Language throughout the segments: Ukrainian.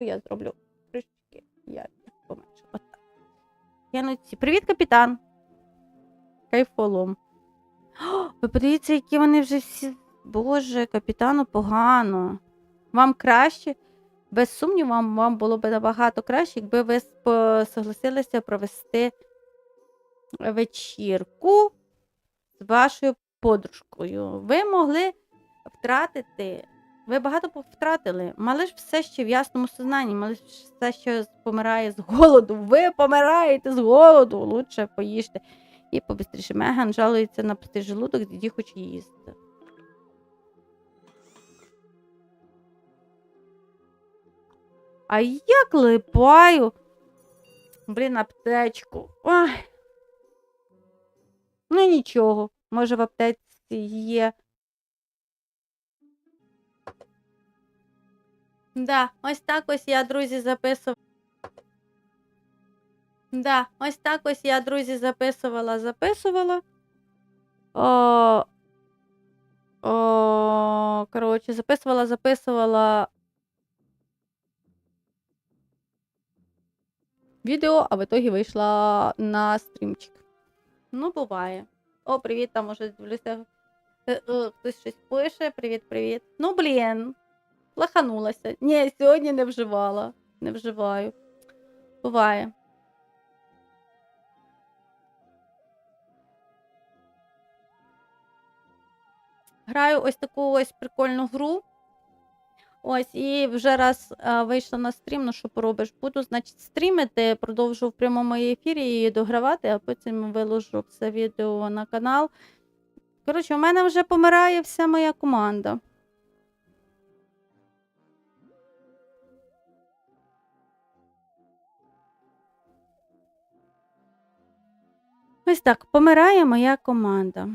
я зроблю трішки ярких поменше. От так. Кинуть ці. Привіт, капітан. Кайфолом. Ви подивіться, які вони вже всі. Боже, капітану погано. Вам краще? Без сумніву, вам, вам було б набагато краще, якби ви согласилися провести вечірку з вашою подружкою. Ви могли втратити. Ви багато втратили. Ж все ще в ясному сознанні, мали ж все ще помирає з голоду. Ви помираєте з голоду. Лучше поїжте. І побистріше. Меган жалується на пустий желудок, діді хоче їсти. А я клепаю. Блін, аптечку. Ой. Ну нічого. Може в аптеці є. Да, ось так ось я, друзі, записувала. Да, ось так ось я, друзі, записувала, записувала. О, о, коротше, записувала, записувала відео, а в итогі вийшла на стрімчик. Ну, буває. О, привіт, там уже дивлюся. е, е, Хтось щось пише. Привіт, привіт. Ну, блін. Лаханулася. Ні, сьогодні не вживала. Не вживаю. Буває. Граю ось таку ось прикольну гру. Ось, і вже раз а, вийшла на стрім, ну що поробиш? Буду, значить, стрімити, продовжу в прямому ефірі її догравати, а потім виложу це відео на канал. Коротше, у мене вже помирає вся моя команда. Ось так, помирає моя команда.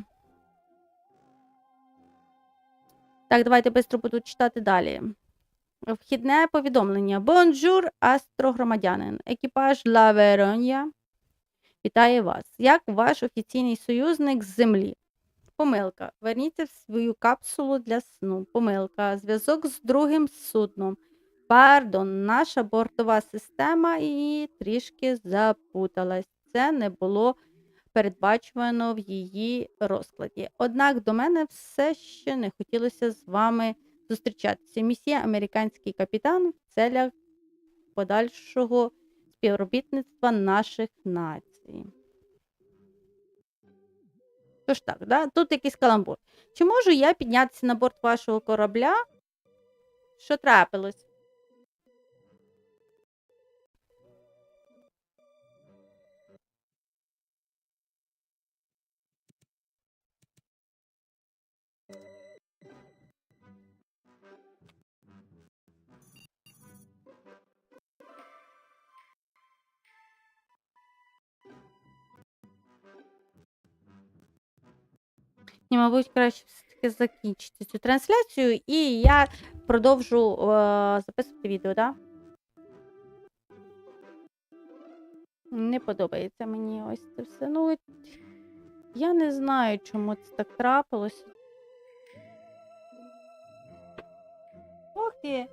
Так, давайте швидко буду читати далі. Вхідне повідомлення. Бонжур, астрогромадянин. Екіпаж Ла Веронья. Вітає вас. Як ваш офіційний союзник з землі? Помилка. Верніться в свою капсулу для сну. Помилка. Зв'язок з другим судном. Пардон, наша бортова система і трішки запуталась. Це не було передбачувано в її розкладі. Однак до мене все ще не хотілося з вами зустрічатися. Місія американський капітан в целях подальшого співробітництва наших націй. Тож так, да? тут якийсь каламбур. Чи можу я піднятися на борт вашого корабля? Що трапилось? Ні, мабуть, краще все-таки закінчити цю трансляцію, і я продовжу е, записувати відео, так? Да? Не подобається мені ось це все. Ну, я не знаю, чому це так трапилось. Ох ти!